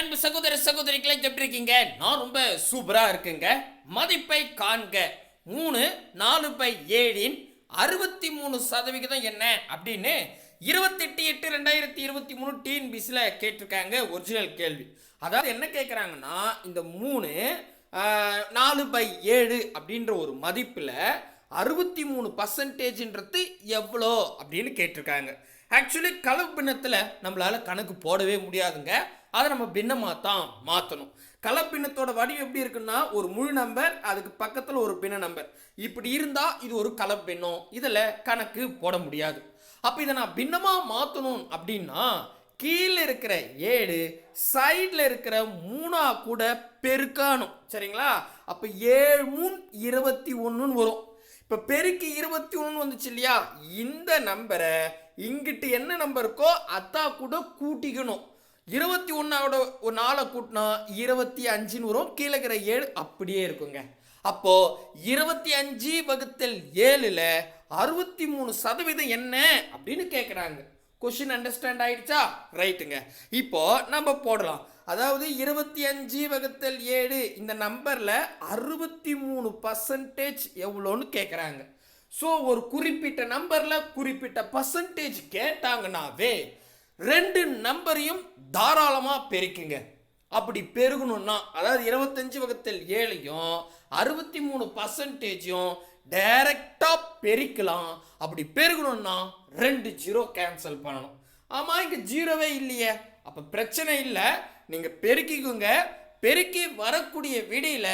அன்பு சகோதர சகோதரிகளை எப்படி இருக்கீங்க நான் ரொம்ப சூப்பரா இருக்குங்க. மதிப்பை காண்க. மூணு நாலு பை ஏழின் அறுபத்தி மூணு சதவிகிதம் என்ன? அப்படின்னு இருபத்தெட்டு எட்டு ரெண்டாயிரத்தி இருபத்தி மூணு டிஎன்பிசியில் கேட்டிருக்காங்க. ஒரிஜினல் கேள்வி. அதாவது என்ன கேட்குறாங்கன்னா இந்த மூணு நாலு பை ஏழு அப்படின்ற ஒரு மதிப்பில் அறுபத்தி மூணு பர்சன்டேஜ்ன்றது எவ்வளோ அப்படின்னு கேட்டிருக்காங்க. ஆக்சுவலி கலப்பு பின்னத்தில் நம்மளால் கணக்கு போடவே முடியாதுங்க. அதை நம்ம பின்னமாக தான் மாற்றணும் கலப்பின்னத்தோட வடிவம் எப்படி இருக்குன்னா ஒரு முழு நம்பர் அதுக்கு பக்கத்தில் ஒரு பின்ன நம்பர். இப்படி இருந்தால் இது ஒரு கலப்பின்னம். இதில் கணக்கு போட முடியாது. அப்போ இதை நான் பின்னமாக மாற்றணும் அப்படின்னா கீழே இருக்கிற ஏழு சைடில் இருக்கிற மூணா கூட பெருக்கணும். சரிங்களா? அப்போ ஏழு மூணு இருபத்தி ஒன்றுன்னு வரும். இப்போ பெருக்கி இருபத்தி ஒன்று வந்துச்சு இல்லையா? இந்த நம்பரை இங்கிட்டு என்ன நம்பர் இருக்கோ கூட கூட்டிக்கணும். இருபத்தி ஒன்றாவோட ஒரு நாளை கூட்டினா இருபத்தி அஞ்சுன்னு வரும். கீழே இருக்கிற ஏழு அப்படியே இருக்குங்க. அப்போது இருபத்தி அஞ்சு வகுத்தல் ஏழில் அறுபத்தி மூணு சதவீதம் என்ன அப்படின்னு கேட்குறாங்க கொஷின் அண்டர்ஸ்டாண்ட் ஆயிடுச்சா? ரைட்டுங்க இப்போ நம்ம போடலாம். அதாவது இருபத்தி அஞ்சு வகுத்தல் ஏழு இந்த நம்பரில் அறுபத்தி மூணு பர்சன்டேஜ் எவ்வளோன்னு கேட்குறாங்க ஸோ ஒரு குறிப்பிட்ட நம்பரில் குறிப்பிட்ட பர்சன்டேஜ் கேட்டாங்கன்னாவே ரெண்டு நம்பரையும் தாராளமாக பெருக்குங்க. அப்படி பெருகணும்னா அதாவது இருபத்தஞ்சு வகுத்தல் ஏழையும் அறுபத்தி மூணு பர்சன்டேஜும் டைரக்டாக பெருக்கலாம். அப்படி பெருகணும்னா ரெண்டு ஜீரோ கேன்சல் பண்ணணும். ஆமாம் இங்கே ஜீரோவே இல்லையே. அப்போ பிரச்சனை இல்லை. நீங்கள் பெருக்கிக்குங்க. பெருக்கி வரக்கூடிய விடையில்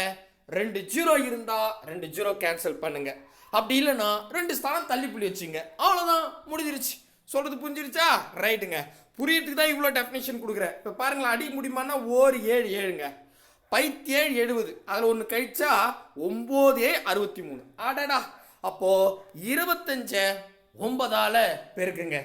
ரெண்டு ஜீரோ இருந்தால் ரெண்டு ஜீரோ கேன்சல் பண்ணுங்கள் அப்படி இல்லைன்னா ரெண்டு ஸ்தானம் தள்ளிப்புள்ளி வச்சுங்க. அவ்வளோதான் முடிஞ்சிருச்சு. சொல்கிறது புரிஞ்சிருச்சா? ரைட்டுங்க புரியறதுக்கு தான் இவ்வளோ டெஃபினேஷன் கொடுக்குறேன். இப்போ பாருங்களேன் அடி முடியுமான்னா ஓர் ஏழு ஏழுங்க. பைத்தேழு எழுபது. அதில் ஒன்று கழிச்சா ஒம்போதே அறுபத்தி மூணு ஆடாடா. அப்போது இருபத்தஞ்ச ஒன்பதால் பெருக்குங்க.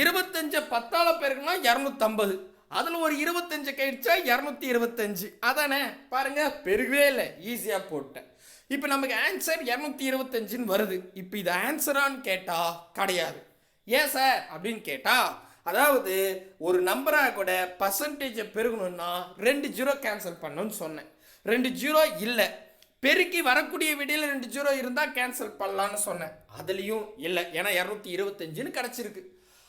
இருபத்தஞ்ச பத்தால் பெருக்குன்னா இரநூத்தம்பது. அதில் ஒரு இருபத்தஞ்சு கழிச்சா இரநூத்தி இருபத்தஞ்சு. அதானே? பாருங்க பெருகவே இல்லை. ஈஸியாக போட்டேன். இப்போ நமக்கு ஆன்சர் இரநூத்தி இருபத்தஞ்சுன்னு வருது. இப்போ இது ஆன்சரான்னு கேட்டால் கிடையாது. ஏன் சார் அப்படின்னு கேட்டால் அதாவது ஒரு நம்பராக கூட பர்சன்டேஜை பெருகணும்னா ரெண்டு ஜீரோ கேன்சல் பண்ணணும்னு சொன்னேன். ரெண்டு ஜீரோ இல்லை. பெருக்கி வரக்கூடிய விடையில் ரெண்டு ஜீரோ இருந்தால் கேன்சல் பண்ணலான்னு சொன்னேன். அதுலேயும் இல்லை. ஏன்னா இரநூத்தி இருபத்தஞ்சுன்னு கிடச்சிருக்கு.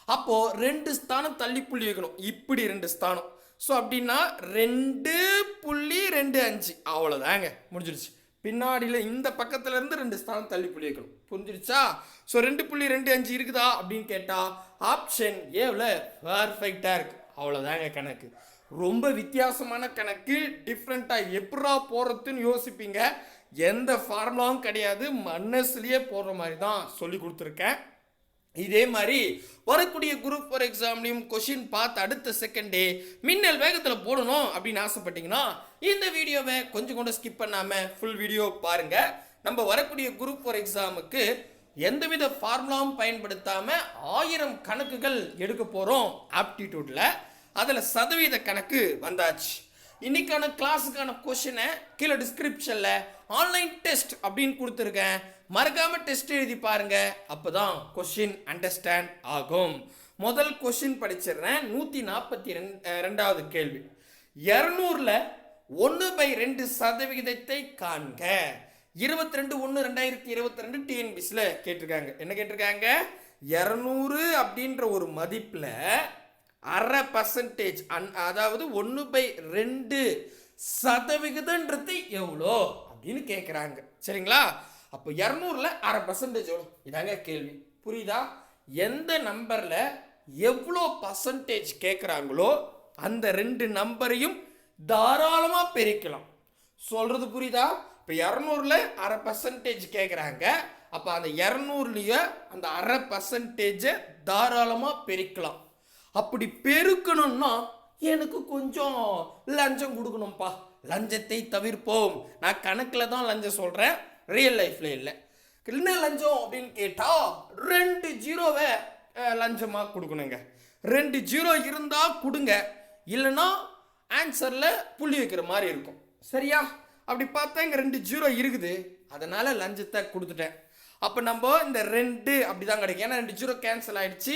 அப்போது ரெண்டு ஸ்தானம் தள்ளி புள்ளி வைக்கணும். இப்படி ரெண்டு ஸ்தானம். ஸோ அப்படின்னா ரெண்டு புள்ளி ரெண்டு அஞ்சு. அவ்வளோதாங்க முடிஞ்சிருச்சு. பின்னாடியில் இந்த பக்கத்துல இருந்து ரெண்டு ஸ்தானம் தள்ளி புள்ளி வைக்கணும். புரிஞ்சிருச்சா? ஸோ ரெண்டு புள்ளி ரெண்டு அஞ்சு இருக்குதா அப்படின்னு கேட்டால் ஆப்ஷன் ஏவில் பர்ஃபெக்டாக இருக்குது அவ்வளோதாங்க கணக்கு. ரொம்ப வித்தியாசமான கணக்கு டிஃப்ரெண்ட்டாக எப்படா போகிறதுன்னு யோசிப்பீங்க. எந்த ஃபார்முலாவும் கிடையாது. மனசுலேயே போடுற மாதிரி தான் சொல்லி கொடுத்துருக்கேன். இதே மாதிரி வரக்கூடிய குரூப் ஃபார் எக்ஸாம்லையும் கொஷின் பார்த்து அடுத்த செகண்டே மின்னல் வேகத்தில் போடணும் அப்படின்னு ஆசைப்பட்டீங்கன்னா இந்த வீடியோவை கொஞ்சம் கூட ஸ்கிப் பண்ணாமல் ஃபுல் வீடியோ பாருங்க. நம்ம வரக்கூடிய குரூப் ஃபார் எக்ஸாமுக்கு எந்தவித ஃபார்முலாவும் பயன்படுத்தாமல் ஆயிரம் கணக்குகள் எடுக்க போகிறோம் ஆப்டிடியூட்டில் அதில் சதவீத கணக்கு வந்தாச்சு. இன்னைக்கான கிளாஸுக்கான கொஷினை கீழே டிஸ்கிரிப்ஷனில் ஆன்லைன் டெஸ்ட் அப்படின்னு கொடுத்துருக்கேன். மறக்காமல் டெஸ்ட் எழுதி பாருங்க. அப்பதான் கொஷின் அண்டர்ஸ்டாண்ட் ஆகும். முதல் கொஷின் படிச்சிடுறேன். நூற்றி நாற்பத்தி ரெண்டு ரெண்டாவது கேள்வி. இரநூறுல ஒன்று பை ரெண்டு சதவிகிதத்தை காண்க. இருபத்தி ரெண்டு ஒன்று ரெண்டாயிரத்தி இருபத்தி ரெண்டு டிஎன்பிஸில் கேட்டிருக்காங்க. என்ன கேட்டிருக்காங்க? இரநூறு அப்படின்ற ஒரு மதிப்பில் அரை பர்சன்டேஜ் அன் அதாவது ஒன்று பை ரெண்டு சதவிகிதன்றது எவ்வளோ அப்படின்னு கேட்குறாங்க சரிங்களா? அப்போ இரநூறுல அரை பர்சன்டேஜ் எவ்வளோ? இதாங்க கேள்வி. புரியுதா? எந்த நம்பரில் எவ்வளோ பர்சன்டேஜ் கேட்குறாங்களோ அந்த ரெண்டு நம்பரையும் தாராளமாக பெருக்கலாம். சொல்கிறது புரியுதா? இப்போ இரநூறுல அரை பர்சன்டேஜ் கேட்குறாங்க அப்போ அந்த இரநூறுலையே அந்த அரை பர்சன்டேஜை தாராளமாக பெருக்கலாம். அப்படி பெருக்கணும்னா எனக்கு கொஞ்சம் லஞ்சம் கொடுக்கணும்ப்பா லஞ்சத்தை தவிர்ப்போம். நான் கணக்கில் தான் லஞ்சம் சொல்கிறேன் ரியல் லைஃப்பில் இல்லை. என்ன லஞ்சம் அப்படின்னு கேட்டால் ரெண்டு ஜீரோவை லஞ்சமாக கொடுக்கணுங்க. ரெண்டு ஜீரோ இருந்தால் கொடுங்க. இல்லைன்னா ஆன்சரில் புள்ளி வைக்கிற மாதிரி இருக்கும். சரியா? அப்படி பார்த்தா இங்கே ரெண்டு ஜீரோ இருக்குது. அதனால் லஞ்சத்தை கொடுத்துட்டேன். அப்போ நம்ம இந்த ரெண்டு அப்படி தான் கிடைக்கும். ஏன்னா ரெண்டு ஜீரோ கேன்சல் ஆகிடுச்சு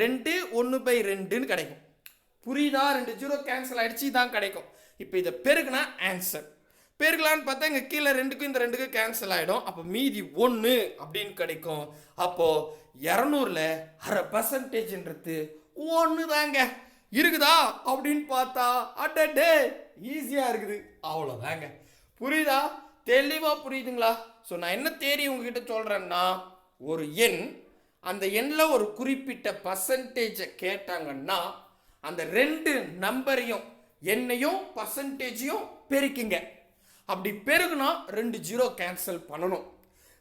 ரெண்டு ஒன்று பை ரெண்டுன்னு கிடைக்கும். புரியுதா? ரெண்டு ஜீரோ கேன்சல் ஆகிடுச்சு இதான் கிடைக்கும். இப்போ இதை பெருகுனா ஆன்சர் பெருகலான்னு பார்த்தா இங்கே கீழே ரெண்டுக்கும் இந்த ரெண்டுக்கும் கேன்சல் ஆகிடும் அப்போ மீதி ஒன்று அப்படின்னு கிடைக்கும். அப்போது இரநூறுல அரை பர்சன்டேஜ்ன்றது ஒன்று தாங்க இருக்குதா அப்படின்னு பார்த்தா அடடே ஈஸியாக இருக்குது. அவ்வளோதாங்க புரியுதா? தெளிவாக புரியுதுங்களா? ஸோ நான் என்ன தேரி உங்ககிட்ட சொல்கிறேன்னா ஒரு எண் அந்த எண்ணில் ஒரு குறிப்பிட்ட பர்சன்டேஜை கேட்டாங்கன்னா அந்த ரெண்டு நம்பரையும் எண்ணையும் பர்சன்டேஜையும் பெருக்குங்க. அப்படி பெருகுனா ரெண்டு ஜீரோ கேன்சல் பண்ணணும்.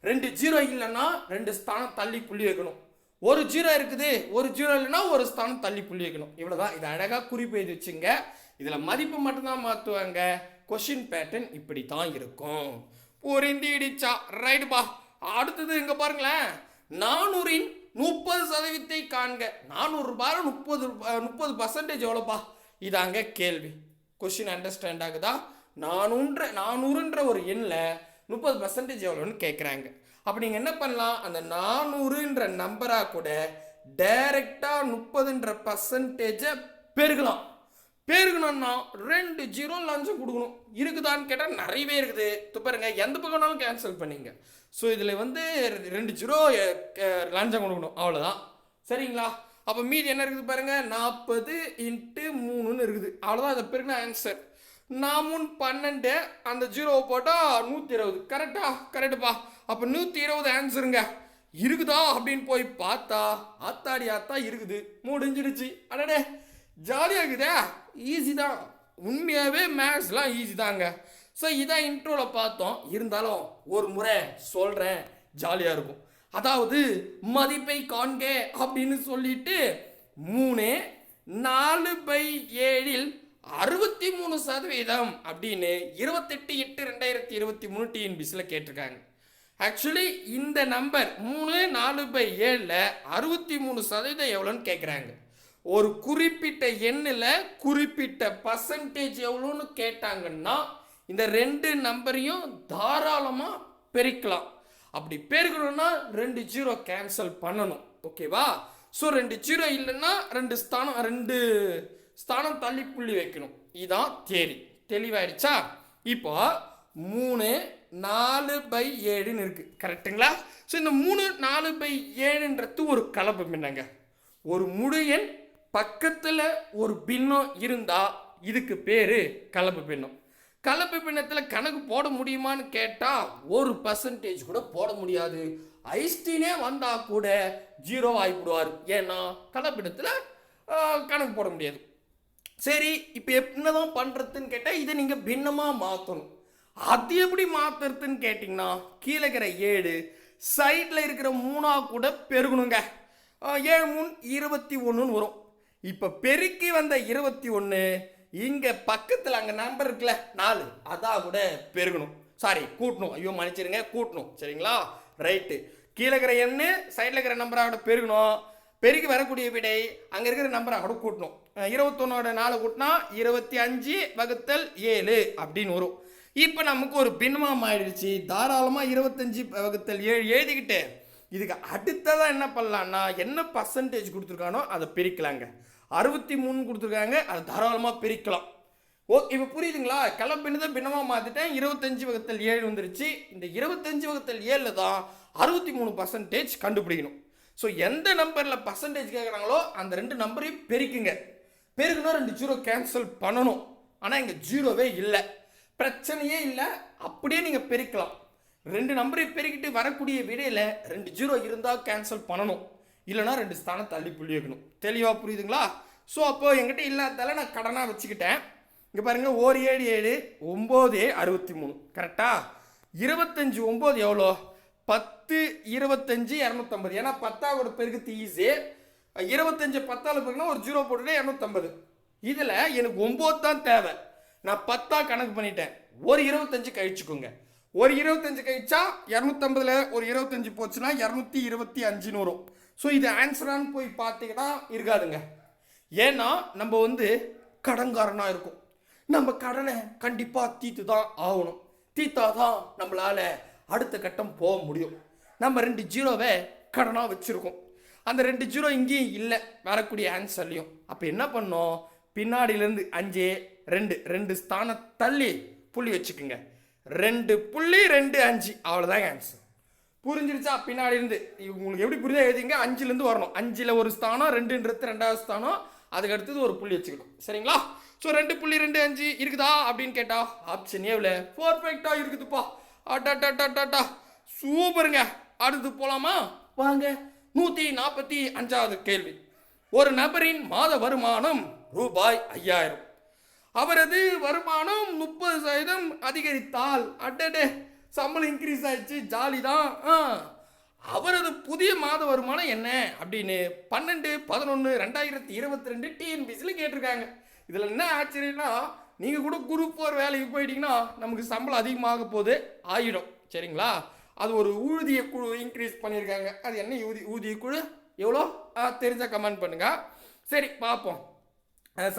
ரெண்டு ஜீரோ இல்லைன்னா ரெண்டு ஸ்தானம் தள்ளி புள்ளி வைக்கணும். ஒரு ஜீரோ இருக்குது ஒரு ஜீரோ இல்லைன்னா ஒரு ஸ்தானம் தள்ளி புள்ளி வைக்கணும் இவ்வளோதான் இது அழகாக குறிப்பு எழுதி வச்சுங்க. இதில் மதிப்பு மட்டும்தான் மாற்றுவாங்க கொஷின் பேட்டர்ன் இப்படி தான் இருக்கும். புரிந்திடுச்சா? ரைட்டுப்பா அடுத்தது இங்கே பாருங்களேன். நானூறின் முப்பது சதவீதத்தை காண்க. நானூறு ரூபாய் முப்பது முப்பது பர்சன்டேஜ் எவ்வளோப்பா இதாங்க கேள்வி. கொஷின் அண்டர்ஸ்டாண்ட் ஆகுதா? நானூன்ற நானூறுன்ற ஒரு எண்ணில் முப்பது பர்சன்டேஜ் எவ்வளோன்னு கேட்குறாங்க அப்போ நீங்கள் என்ன பண்ணலாம்? அந்த நானூறுன்ற நம்பராக கூட டைரெக்டாக முப்பதுன்ற பர்சன்டேஜை பெருகலாம். பெருகணும்னா ரெண்டு ஜீரோ லஞ்சம் கொடுக்கணும். இருக்குதான்னு கேட்டால் நிறையவே இருக்குது. இப்போ பாருங்க எந்த பக்கம்னாலும் கேன்சல் பண்ணீங்க. ஸோ இதில் வந்து ரெண்டு ஜீரோ லஞ்சம் கொடுக்கணும். அவ்வளோதான் சரிங்களா? அப்போ மீதி என்ன இருக்குது பாருங்க? நாற்பது இன்ட்டு மூணுன்னு இருக்குது. அவ்வளோதான் அதை பெருகின ஆன்சர் நாமுன் பன்னெண்டு அந்த ஜீரோவை போட்டால் நூற்றி இருபது கரெக்டா கரெக்டுப்பா அப்போ நூற்றி இருபது ஆன்சருங்க இருக்குதா அப்படின்னு போய் பார்த்தா ஆத்தாடி ஆத்தா இருக்குது. முடிஞ்சிடுச்சு. அடடே. ஜாலியாக இருக்குதே. ஈஸி தான். உண்மையாகவே மேக்ஸ்லாம் ஈஸி தாங்க. ஸோ இதான் இன்ட்ரோவில் பார்த்தோம். இருந்தாலும் ஒரு முறை சொல்கிறேன் ஜாலியாக இருக்கும். அதாவது மதிப்பை காண்க அப்படின்னு சொல்லிட்டு மூணு நாலு பை ஏழில் அறுபத்தி மூணு சதவீதம் அப்படின்னு இருபத்தெட்டு எட்டு ரெண்டாயிரத்தி இருபத்தி மூணு டிஎன்பிசியில் கேட்டிருக்காங்க. ஆக்சுவலி இந்த நம்பர் மூணு நாலு பை ஏழில் அறுபத்தி மூணு சதவீதம் எவ்வளோன்னு கேட்குறாங்க. ஒரு குறிப்பிட்ட எண்ணில் குறிப்பிட்ட பர்சன்டேஜ் எவ்வளோன்னு கேட்டாங்கன்னா இந்த ரெண்டு நம்பரையும் தாராளமாக பெருக்கலாம். அப்படி பெருக்கணும்னா ரெண்டு ஜீரோ கேன்சல் பண்ணணும். ஓகேவா ஸோ ரெண்டு ஜீரோ இல்லைன்னா ரெண்டு ஸ்தானம் ரெண்டு ஸ்தானம் தள்ளி புள்ளி வைக்கணும். இதான் தேரி. தெளிவாயிடுச்சா? இப்போ மூணு நாலு பை ஏழுன்னு இருக்கு. கரெக்டுங்களா? ஸோ இந்த மூணு நாலு பை ஏழுன்றது ஒரு கலப்பு பின்னங்க ஒரு முழு எண் பக்கத்தில் ஒரு பின்னம் இருந்தால் இதுக்கு பேர் கலப்பு பின்னம். கலப்பு பின்னத்தில் கணக்கு போட முடியுமான்னு கேட்டால் ஒரு பர்சன்டேஜ் கூட போட முடியாது. ஐஸ்டீனே வந்தால் கூட ஜீரோ ஆகிவிடுவார் ஏன்னா கலப்பிடத்தில் கணக்கு போட முடியாது. சரி இப்போ என்னதான் பண்ணுறதுன்னு கேட்டால் இதை நீங்கள் பின்னமாக மாற்றணும் அது எப்படி மாற்றுறதுன்னு கேட்டிங்கன்னா கீழே இருக்கிற ஏழு சைடில் இருக்கிற மூணா கூட பெருகணுங்க. ஏழு மூணு இருபத்தி ஒன்றுன்னு வரும். இப்போ பெருக்கி வந்த இருபத்தி ஒன்று இங்கே பக்கத்தில் அங்கே நம்பர் இருக்குல்ல நாலு அதான் கூட பெருகணும். சாரி கூட்டணும். ஐயோ மன்னிச்சிருங்க கூட்டணும். சரிங்களா? ரைட்டு கீழே இருக்கிற எண்ணு சைடில் இருக்கிற நம்பராக கூட பெருகணும். பெருகி வரக்கூடிய விடை அங்கே இருக்கிற நம்பரை கூட கூட்டணும். இருபத்தொன்னோட நாலு கூட்டினா இருபத்தி அஞ்சு வகுத்தல் ஏழு அப்படின்னு வரும். இப்போ நமக்கு ஒரு பின்னமாக ஆயிடுச்சு. தாராளமாக இருபத்தஞ்சி வகுத்தல் ஏழு எழுதிக்கிட்டு இதுக்கு அடுத்ததாக என்ன பண்ணலான்னா என்ன பர்சன்டேஜ் கொடுத்துருக்கானோ அதை பிரிக்கலாங்க. அறுபத்தி மூணு கொடுத்துருக்காங்க அதை தாராளமாக பிரிக்கலாம். ஓ இப்போ புரியுதுங்களா? கிளம்பினதை பின்னமாக மாற்றிட்டேன் இருபத்தஞ்சி வகுத்தல் ஏழு வந்துருச்சு. இந்த இருபத்தஞ்சி வகுத்தல் ஏழில் தான் அறுபத்தி மூணு பர்சன்டேஜ் கண்டுபிடிக்கணும். ஸோ எந்த நம்பரில் பர்சன்டேஜ் கேட்குறாங்களோ அந்த ரெண்டு நம்பரையும் பெருக்குங்க. பெருகுனா ரெண்டு ஜீரோ கேன்சல் பண்ணணும். ஆனால் இங்கே ஜீரோவே இல்லை. பிரச்சனையே இல்லை. அப்படியே நீங்கள் பெருக்கலாம். ரெண்டு நம்பரையும் பெருக்கிட்டு வரக்கூடிய விடையில் ரெண்டு ஜீரோ இருந்தால் கேன்சல் பண்ணணும். இல்லைனா ரெண்டு ஸ்தானம் தள்ளி புள்ளி வைக்கணும் தெளிவாக புரியுதுங்களா? ஸோ அப்போது என்கிட்ட இல்லாதால நான் கடனாக வச்சுக்கிட்டேன். இங்கே பாருங்கள் ஓர் ஏழு ஏழு ஒம்பது அறுபத்தி மூணு கரெக்டாக இருபத்தஞ்சி ஒம்பது எவ்வளோ? பத்து இருபத்தஞ்சி இரநூத்தம்பது. ஏன்னா பத்தாவோட பெருக்கத்து ஈஸி இருபத்தஞ்சு பத்தால் பெருக்குனா ஒரு ஜீரோ போட்டுட்டு இரநூத்தம்பது. இதில் எனக்கு ஒம்பது தான் தேவை. நான் பத்தாக கணக்கு பண்ணிட்டேன். ஒரு இருபத்தஞ்சு கழிச்சுக்கோங்க. ஒரு இருபத்தஞ்சு கழிச்சா இரநூத்தம்பதில் ஒரு இருபத்தஞ்சு போச்சுன்னா இரநூத்தி இருபத்தி அஞ்சுன்னு வரும் ஸோ இது ஆன்சரானு போய் பார்த்தீங்கன்னா இருக்காதுங்க. ஏன்னா நம்ம வந்து கடன்காரனாக இருக்கும். நம்ம கடனை கண்டிப்பாக தீர்த்து தான் ஆகணும். தீர்த்தா தான் நம்மளால் அடுத்த கட்டம் போக முடியும். நம்ம ரெண்டு ஜீரோவை கடனாக வச்சுருக்கோம். அந்த ரெண்டு ஜீரோ இங்கேயும் இல்லை. வரக்கூடிய ஆன்சர்லையும் அப்போ என்ன பண்ணோம்? பின்னாடியிலேருந்து அஞ்சு ரெண்டு ரெண்டு ஸ்தானம் தள்ளி புள்ளி வச்சுக்குங்க. ரெண்டு புள்ளி ரெண்டு அஞ்சு. அவ்வளோதாங்க ஆன்சர் புரிஞ்சிருச்சா? பின்னாடி இருந்து உங்களுக்கு எப்படி புரிஞ்சா எழுதிங்க? அஞ்சுலேருந்து வரணும். அஞ்சில் ஒரு ஸ்தானம் ரெண்டுன்றது ரெண்டாவது ஸ்தானம். அதுக்கு அடுத்தது ஒரு புள்ளி வச்சுக்கணும். சரிங்களா? ஸோ ரெண்டு புள்ளி ரெண்டு அஞ்சு இருக்குதா அப்படின்னு கேட்டா ஆப்ஷன் ஏவில் பர்ஃபெக்டாக இருக்குதுப்பா. அட்டாட்டாட்டாட்டா சூப்பருங்க. அடுத்து போகலாமா வாங்க. நூற்றி நாற்பத்தி அஞ்சாவது கேள்வி. ஒரு நபரின் மாத வருமானம் ரூபாய் ஐயாயிரம். அவரது வருமானம் முப்பது சதவீதம் அதிகரித்தால் அடடே சம்பளம் இன்க்ரீஸ் ஆயிடுச்சு ஜாலி தான் ஆ. அவரது புதிய மாத வருமானம் என்ன அப்படின்னு பன்னெண்டு பதினொன்று ரெண்டாயிரத்தி இருபத்தி ரெண்டு டிஎன்பிசியில் கேட்டிருக்காங்க. இதில் என்ன ஆச்சரியம்னா நீங்கள் கூட குரூப் ஃபோர் வேலைக்கு போயிட்டீங்கன்னா நமக்கு சம்பளம் அதிகமாக போகுது ஆயிடும். சரிங்களா? அது ஒரு ஊதிய குழு இன்க்ரீஸ் பண்ணியிருக்காங்க. அது என்ன ஊதி ஊதிய குழு? எவ்வளோ? தெரிஞ்சால் கமெண்ட் பண்ணுங்கள் சரி பார்ப்போம்.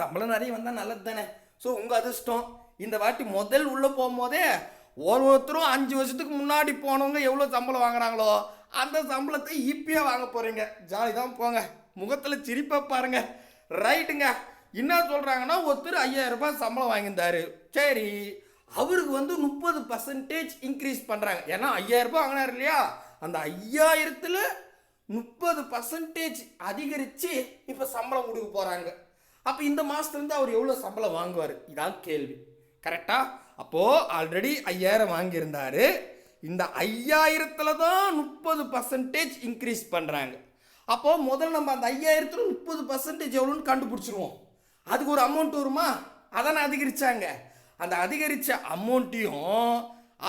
சம்பளம் நிறைய வந்தால் நல்லது தானே ஸோ உங்கள் அதிர்ஷ்டம் இந்த வாட்டி முதல் உள்ளே போகும்போதே ஒரு ஒருத்தரும் அஞ்சு வருஷத்துக்கு முன்னாடி போனவங்க எவ்வளோ சம்பளம் வாங்குறாங்களோ அந்த சம்பளத்தை இப்பயே வாங்க போகிறீங்க ஜாலி தான் போங்க. முகத்தில் சிரிப்பை பாருங்க. ரைட்டுங்க என்ன சொல்கிறாங்கன்னா ஒருத்தர் ஐயாயிரம் ரூபாய் சம்பளம் வாங்கியிருந்தாரு. சரி. அவருக்கு வந்து முப்பது பர்சன்டேஜ் இன்க்ரீஸ் பண்ணுறாங்க ஏன்னா ஐயாயிரம் ரூபாய் வாங்கினார் இல்லையா? அந்த ஐயாயிரத்தில் முப்பது பர்சன்டேஜ் அதிகரித்து இப்போ சம்பளம் கொடுக்க போகிறாங்க அப்போ இந்த மாதத்துலேருந்து அவர் எவ்வளோ சம்பளம் வாங்குவார்? இதான் கேள்வி. கரெக்டாக அப்போது ஆல்ரெடி ஐயாயிரம் வாங்கியிருந்தாரு. இந்த ஐயாயிரத்தில் தான் முப்பது பர்சன்டேஜ் இன்க்ரீஸ் பண்ணுறாங்க அப்போது முதல்ல நம்ம அந்த ஐயாயிரத்தில் முப்பது பர்சன்டேஜ் எவ்வளோன்னு கண்டுபிடிச்சிருவோம். அதுக்கு ஒரு அமௌண்ட் வருமா? அதானே அதிகரிச்சாங்க. அந்த அதிகரித்த அமௌண்ட்டையும்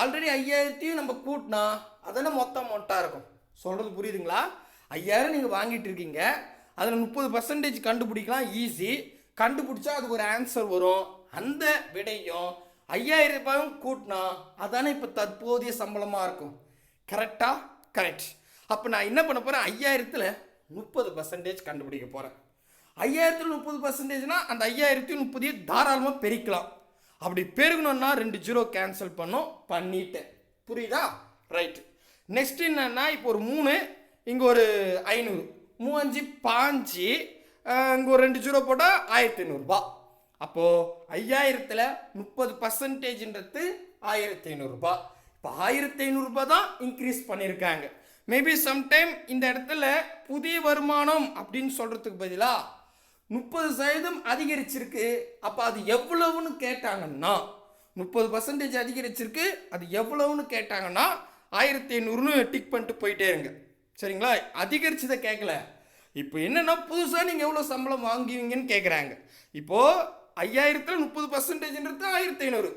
ஆல்ரெடி ஐயாயிரத்தையும் நம்ம கூட்டினா அதெல்லாம் மொத்த அமௌண்ட்டாக இருக்கும்? சொல்கிறது புரியுதுங்களா? ஐயாயிரம் நீங்கள் வாங்கிட்டு இருக்கீங்க. அதில் முப்பது பர்சன்டேஜ் கண்டுபிடிக்கலாம். ஈஸி கண்டுபிடிச்சா அதுக்கு ஒரு ஆன்சர் வரும். அந்த விடையும் ஐயாயிரம் ரூபாயும் கூட்டினா அதானே இப்போ தற்போதைய சம்பளமாக இருக்கும். கரெக்டாக கரெக்ட் அப்போ நான் என்ன பண்ண போகிறேன் ஐயாயிரத்தில் முப்பது பர்சன்டேஜ் கண்டுபிடிக்க போகிறேன் ஐயாயிரத்தில் முப்பது பர்சன்டேஜ்னால் அந்த ஐயாயிரத்தி முப்பதையும் தாராளமாக பெருக்கலாம். அப்படி பெருகணும்னா ரெண்டு ஜீரோ கேன்சல் பண்ணோம் பண்ணிட்டேன். புரியுதா? ரைட் நெக்ஸ்ட் என்னென்னா இப்போ ஒரு மூணு இங்கே ஒரு ஐநூறு. மூவஞ்சு பாஞ்சு இங்கே ஒரு ரெண்டு ஜீரோ போட்டால் ஆயிரத்தி ஐநூறுரூபா அப்போது ஐயாயிரத்தில் முப்பது பர்சன்டேஜ்ன்றது ஆயிரத்தி ஐநூறுரூபா இப்போ ஆயிரத்தி ஐநூறுரூபா தான் இன்க்ரீஸ் பண்ணியிருக்காங்க. மேபி சம்டைம் இந்த இடத்துல புதிய வருமானம் அப்படின்னு சொல்கிறதுக்கு பதிலாக முப்பது சதவீதம் அதிகரிச்சிருக்கு. அப்போ அது எவ்வளவுன்னு கேட்டாங்கன்னா முப்பது பர்சன்டேஜ் அதிகரிச்சிருக்கு. அது எவ்வளவுன்னு கேட்டாங்கன்னா ஆயிரத்தி ஐநூறுன்னு டிக் பண்ணிட்டு போயிட்டே இருங்க. சரிங்களா? அதிகரிச்சதை கேட்கல இப்போ என்னென்னா புதுசாக நீங்கள் எவ்வளோ சம்பளம் வாங்குவீங்கன்னு கேட்குறாங்க இப்போது ஐயாயிரத்தில் முப்பது பர்சன்டேஜ்ன்றது ஆயிரத்தி ஐநூறு.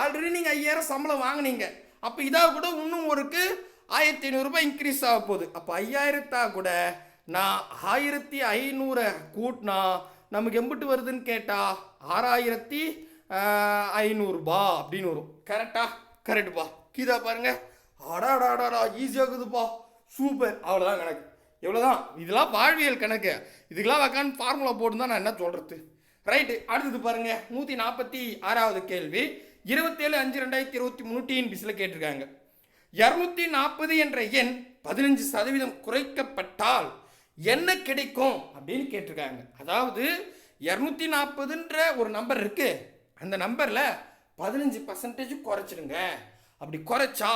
ஆல்ரெடி நீங்கள் ஐயாயிரம் சம்பளம் வாங்குனீங்க. அப்போ இதாக கூட இன்னும் ஒருக்கு ஆயிரத்தி ஐநூறுரூபா இன்க்ரீஸ் ஆக போகுது. அப்போ ஐயாயிரத்தா கூட நான் ஆயிரத்தி ஐநூறை கூட்டினா நமக்கு எம்பிட்டு வருதுன்னு கேட்டால் ஆறாயிரத்தி ஐநூறுபா அப்படின்னு வரும். கரெக்டா கரெக்டுப்பா கீதா பாருங்க. அடாடாடாடா ஈஸியாக இருக்குதுப்பா. சூப்பர் அவ்வளோதான் கணக்கு. எவ்வளோதான் இதெல்லாம் வாழ்வியல் கணக்கு. இதுக்கெல்லாம் உக்காந்து ஃபார்முலா போட்டு நான் என்ன சொல்கிறது ரைட்டு அடுத்தது பாருங்க. நூற்றி நாற்பத்தி ஆறாவது கேள்வி. இருபத்தேழு அஞ்சு ரெண்டாயிரத்தி இருபத்தி மூணு டிஎன்பிசியில் கேட்டிருக்காங்க. இரநூத்தி நாற்பது என்ற எண் பதினஞ்சு சதவீதம் குறைக்கப்பட்டால் என்ன கிடைக்கும் அப்படின்னு கேட்டிருக்காங்க. அதாவது இரநூத்தி நாற்பதுன்ற ஒரு நம்பர் இருக்கு. அந்த நம்பரில் பதினஞ்சு பர்சன்டேஜ் குறைச்சிடுங்க. அப்படி குறைச்சா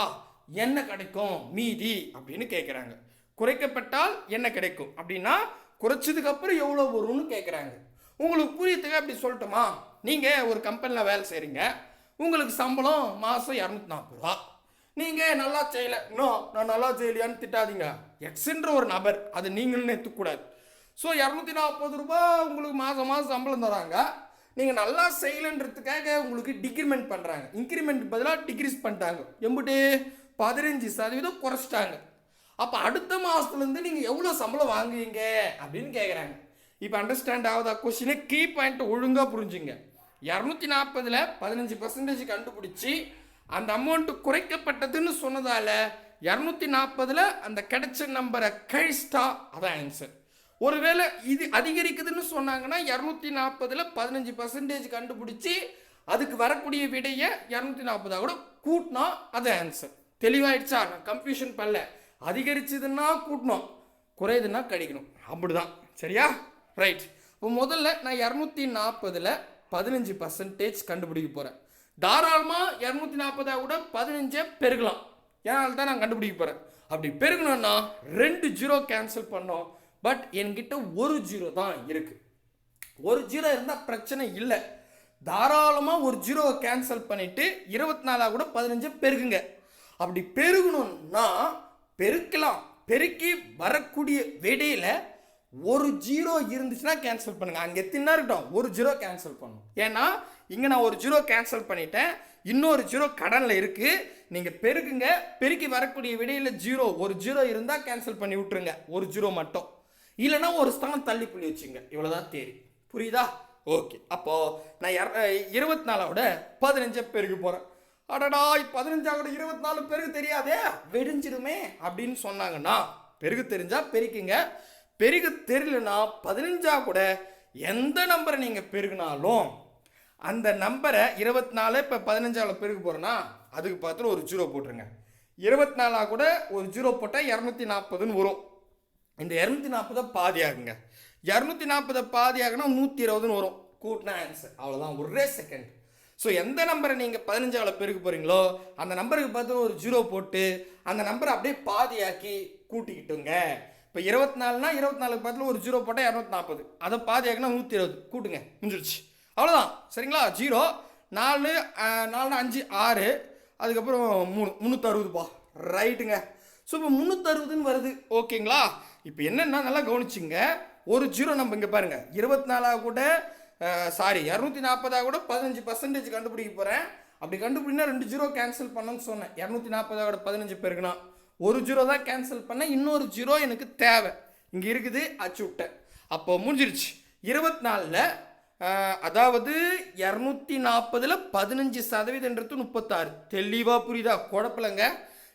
என்ன கிடைக்கும்? மீதி அப்படின்னு கேட்குறாங்க குறைக்கப்பட்டால் என்ன கிடைக்கும்? அப்படின்னா குறைச்சதுக்கப்புறம் எவ்வளோ வரும்னு கேட்குறாங்க உங்களுக்கு புரியத்துக்கு அப்படி சொல்லட்டுமா? நீங்கள் ஒரு கம்பெனியில் வேலை செய்கிறீங்க உங்களுக்கு சம்பளம் மாதம் இரநூத்தி நாற்பது ரூபா. நீங்கள் நல்லா செய்யலை. இன்னும் நான் நல்லா செய்யலையான்னு திட்டாதீங்க. எக்ஸ்ன்ற ஒரு நபர் அது நீங்களும் எடுத்துக்கூடாது ஸோ இரநூத்தி நாற்பது ரூபாய் உங்களுக்கு மாதம் மாதம் சம்பளம் தராங்க. நீங்கள் நல்லா செய்யலைன்றதுக்காக உங்களுக்கு டிக்ரிமெண்ட் பண்ணுறாங்க இன்க்ரிமெண்ட் பதிலாக டிக்ரீஸ் பண்ணிட்டாங்க. எம்பிட்டு? பதினஞ்சு சதவீதம் குறைச்சிட்டாங்க. அப்போ அடுத்த மாதத்துலேருந்து நீங்கள் எவ்வளோ சம்பளம் வாங்குவீங்க அப்படின்னு கேட்குறாங்க இப்போ அண்டர்ஸ்டாண்ட் ஆகுதா? கொஸ்டினை கீ பாயிண்ட் ஒழுங்காக புரிஞ்சுங்க. இரநூத்தி நாற்பதில் பதினஞ்சு பர்சன்டேஜ் கண்டுபிடிச்சி அந்த அமௌண்ட்டு குறைக்கப்பட்டதுன்னு சொன்னதால் இரநூத்தி நாற்பதில் அந்த கிடைச்ச நம்பரை கழிச்சிட்டா அதான் ஆன்சர் ஒருவேளை இது அதிகரிக்குதுன்னு சொன்னாங்கன்னா இரநூத்தி நாற்பதில் பதினஞ்சு பர்சன்டேஜ் கண்டுபிடிச்சி அதுக்கு வரக்கூடிய விடையை இரநூத்தி நாற்பதாக கூட கூட்டினா அது ஆன்சர் தெளிவாயிடுச்சா? நான் கன்ஃபியூஷன் பண்ணல. அதிகரிச்சதுன்னா கூட்டணும் குறையுதுன்னா கழிக்கணும் அப்படிதான். சரியா? ரைட் இப்போ முதல்ல நான் இரநூத்தி நாற்பதில் பதினஞ்சு பர்சன்டேஜ் கண்டுபிடிக்க போகிறேன் தாராளமாக இரநூத்தி நாற்பதாக கூட பதினஞ்சே பெருகலாம். ஏன்னால் தான் நான் கண்டுபிடிக்க போகிறேன் அப்படி பெருகணும்னா ரெண்டு ஜீரோ கேன்சல் பண்ணோம். பட் என்கிட்ட ஒரு ஜீரோ தான் இருக்குது ஒரு ஜீரோ இருந்தால் பிரச்சனை இல்லை. தாராளமாக ஒரு ஜீரோவை கேன்சல் பண்ணிவிட்டு இருபத்தி நாலாக கூட பதினஞ்சு பெருகுங்க. அப்படி பெருகணும்னா பெருக்கலாம். பெருக்கி வரக்கூடிய விடையில் ஒரு ஜீரோ இருந்துச்சுன்னா கேன்சல் பண்ணுங்க. அங்கே எத்தனை இருக்கட்டும். ஒரு ஜீரோ கேன்சல் பண்ணும். ஏன்னா இங்கே நான் ஒரு ஜீரோ கேன்சல் பண்ணிட்டேன். இன்னொரு ஜீரோ கடனில் இருக்குது நீங்கள் பெருக்குங்க. பெருக்கி வரக்கூடிய விடையில் ஜீரோ ஒரு ஜீரோ இருந்தால் கேன்சல் பண்ணி விட்டுருங்க. ஒரு ஜீரோ மட்டும். இல்லைன்னா ஒரு ஸ்தானம் தள்ளி புள்ளி வச்சுங்க. இவ்வளோதான் தேரி புரியுதா? ஓகே அப்போது நான் இருபத்தி நாலோட பதினஞ்சை பெருகு போகிறேன் அடடா பதினஞ்சாவோட இருபத்தி நாலு பெருகு தெரியாதே? வெடிஞ்சிடுமே அப்படின்னு சொன்னாங்கன்னா பெருகு தெரிஞ்சால் பெருக்குங்க. பெருகு தெரியலனா பதினஞ்சா கூட எந்த நம்பரை நீங்கள் பெருகினாலும் அந்த நம்பரை இருபத்தி நாலு இப்போ பதினஞ்சாவில் பெருகு போகிறோன்னா அதுக்கு பார்த்துட்டு ஒரு ஜீரோ போட்டுருங்க. இருபத்தி நாலாக கூட ஒரு ஜீரோ போட்டால் இரநூத்தி நாற்பதுன்னு வரும். இந்த இரநூத்தி நாற்பதை பாதி ஆகுங்க இரநூத்தி நாற்பதை பாதி ஆகுனா நூற்றி இருபதுன்னு வரும். கூட்டினா ஆன்சர் அவ்வளோதான் ஒரே செகண்ட் ஸோ எந்த நம்பரை நீங்கள் பதினஞ்சாவில் பெருக்க போகிறீங்களோ அந்த நம்பருக்கு பார்த்து ஒரு ஜீரோ போட்டு அந்த நம்பரை அப்படியே பாதியாக்கி கூட்டிக்கிட்டுங்க. இப்போ இருபத்தி நாலுனா இருபத்தி நாலுக்கு பார்த்துல ஒரு ஜீரோ போட்டால் இரநூத்தி நாற்பது அதை பாதி நூற்றி இருபது கூட்டுங்க முடிஞ்சிருச்சு. அவ்வளோதான் சரிங்களா? ஜீரோ நாலு நாலு அஞ்சு ஆறு. அதுக்கப்புறம் மூணு முந்நூற்றறுபதுப்பா ரைட்டுங்க ஸோ இப்போ முந்நூற்றறுபதுன்னு வருது. ஓகேங்களா? இப்போ என்னென்னா நல்லா கவனிச்சிங்க. ஒரு ஜீரோ நம்ம இங்கே பாருங்கள் இருபத்தி நாலாக கூட சாரி இரநூத்தி நாற்பதாக கூட பதினஞ்சு பர்சன்டேஜ் கண்டுபிடிக்க போகிறேன் அப்படி கண்டுபிடினா ரெண்டு ஜீரோ கேன்சல் பண்ணணும்னு சொன்னேன். இரநூத்தி நாற்பதோட பதினஞ்சு பேருக்குனா ஒரு ஜீரோ தான் கேன்சல் பண்ணேன். இன்னொரு ஜீரோ எனக்கு தேவை. இங்கே இருக்குது அச்சு விட்டேன். அப்போ முடிஞ்சிருச்சு. இருபத்தி நாலில் அதாவது இரநூத்தி நாற்பதில் பதினஞ்சு சதவீதன்றது முப்பத்தாறு. தெளிவாக புரியுதா? குழப்பலைங்க.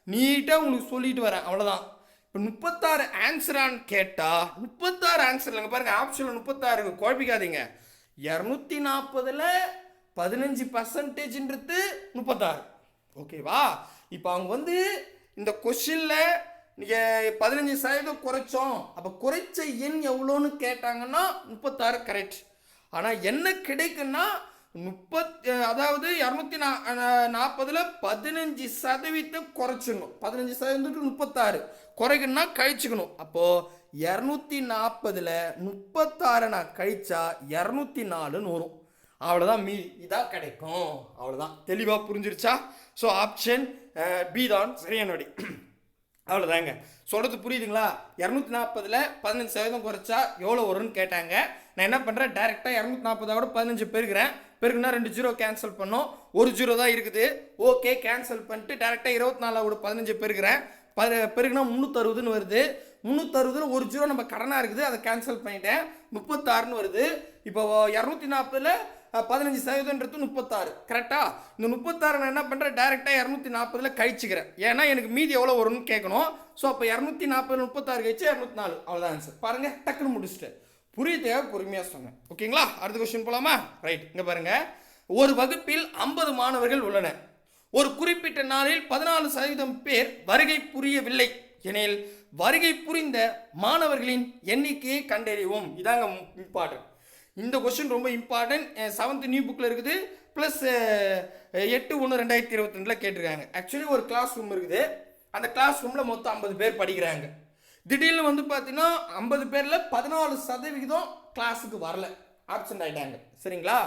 நீட்டாக உங்களுக்கு சொல்லிட்டு வரேன். அவ்வளோதான் இப்போ முப்பத்தாறு ஆன்சரான்னு கேட்டால் முப்பத்தாறு ஆன்சர் இல்லைங்க. பாருங்கள் ஆப்ஷனில் முப்பத்தாறு குழப்பிக்காதீங்க. இரநூத்தி நாற்பதில் பதினஞ்சு பர்சன்டேஜ்ன்றது முப்பத்தாறு. ஓகேவா இப்போ அவங்க வந்து இந்த கொஷினில் நீங்கள் பதினஞ்சு சதவீதம் குறைச்சோம். அப்போ குறைச்ச எண் எவ்வளோன்னு கேட்டாங்கன்னா முப்பத்தாறு கரெக்ட் ஆனால் என்ன கிடைக்குன்னா முப்பத் அதாவது இரநூத்தி நா நாற்பதில் பதினஞ்சு சதவீதம் குறைச்சிடணும். பதினஞ்சு சதவீதத்துக்கு முப்பத்தாறு. குறைக்கணும்னா கழிச்சுக்கணும். அப்போது இரநூத்தி நாற்பதில் முப்பத்தாறு நான் கழிச்சா இரநூத்தி நாலுன்னு வரும். அவ்வளோதான் மீ இதான் கிடைக்கும். அவ்வளோதான் தெளிவாக புரிஞ்சிருச்சா? ஸோ ஆப்ஷன் பி தான் சரியான வடி அவ்வளோதாங்க சொல்கிறது புரியுதுங்களா? இரநூத்தி நாற்பதில் பதினஞ்சு சதவீதம் குறைச்சா எவ்வளோ வரும்னு கேட்டாங்க. நான் என்ன பண்ணுறேன் டேரெக்டாக இரநூத்தி நாற்பதாவோட பதினஞ்சு பெருக்கிறேன். பெருக்குனா ரெண்டு ஜீரோ கேன்சல் பண்ணோம். ஒரு ஜீரோ தான் இருக்குது. ஓகே கேன்சல் பண்ணிட்டு டேரெக்டாக இருபத்தி நாலாவோட பதினஞ்சு பெருக்கிறேன். பது பெருக்குனா முந்நூற்றறுபதுன்னு வருது. முந்நூற்றறுபதுல ஒரு ஜீரோ நம்ம கடனாக இருக்குது. அதை கேன்சல் பண்ணிட்டேன். முப்பத்தாறுன்னு வருது. இப்போ இரநூத்தி நாற்பதில் பதினஞ்சு சதவீதம்ன்றது முப்பத்தாறு. கரெக்டாக இந்த முப்பத்தாறு நான் என்ன பண்ணுறேன் டேரெக்டாக இரநூத்தி நாற்பதில் கழிச்சுக்கிறேன். ஏன்னா எனக்கு மீதி எவ்வளோ வரும்னு கேட்கணும். ஸோ அப்போ இரநூத்தி நாற்பது முப்பத்தாறு கழிச்சு இரநூத்தி நாலு அவ்வளோதான் சார் பாருங்கள் டக்குன்னு முடிச்சிட்டேன் புரியுதுக்காக பொறுமையாக சொன்னேன். ஓகேங்களா? அடுத்த கொஸ்டின் போகலாமா ரைட் இங்கே பாருங்கள் ஒரு வகுப்பில் ஐம்பது மாணவர்கள் உள்ளனர் ஒரு குறிப்பிட்ட நாளில் பதினாலு சதவீதம் பேர் வருகை புரியவில்லை எனில் வருகை புரிந்த மாணவர்களின் எண்ணிக்கையை கண்டறிவோம் இதாங்க இம்பார்ட்டன்ட் இந்த கொஸ்டின் ரொம்ப இம்பார்ட்டன்ட் செவன்த் நியூ புக்கில் இருக்குது. ப்ளஸ் எட்டு ஒன்று ரெண்டாயிரத்தி இருபத்தொன்னில் கேட்டிருக்காங்க. ஆக்சுவலி ஒரு கிளாஸ் ரூம் இருக்குது. அந்த கிளாஸ் ரூமில் மொத்தம் ஐம்பது பேர் படிக்கிறாங்க. திடீர்னு வந்து பார்த்தீங்கன்னா ஐம்பது பேரில் பதினாலு சதவிகிதம் கிளாஸுக்கு வரல. ஆப்சண்ட் ஆகிட்டாங்க சரிங்களா?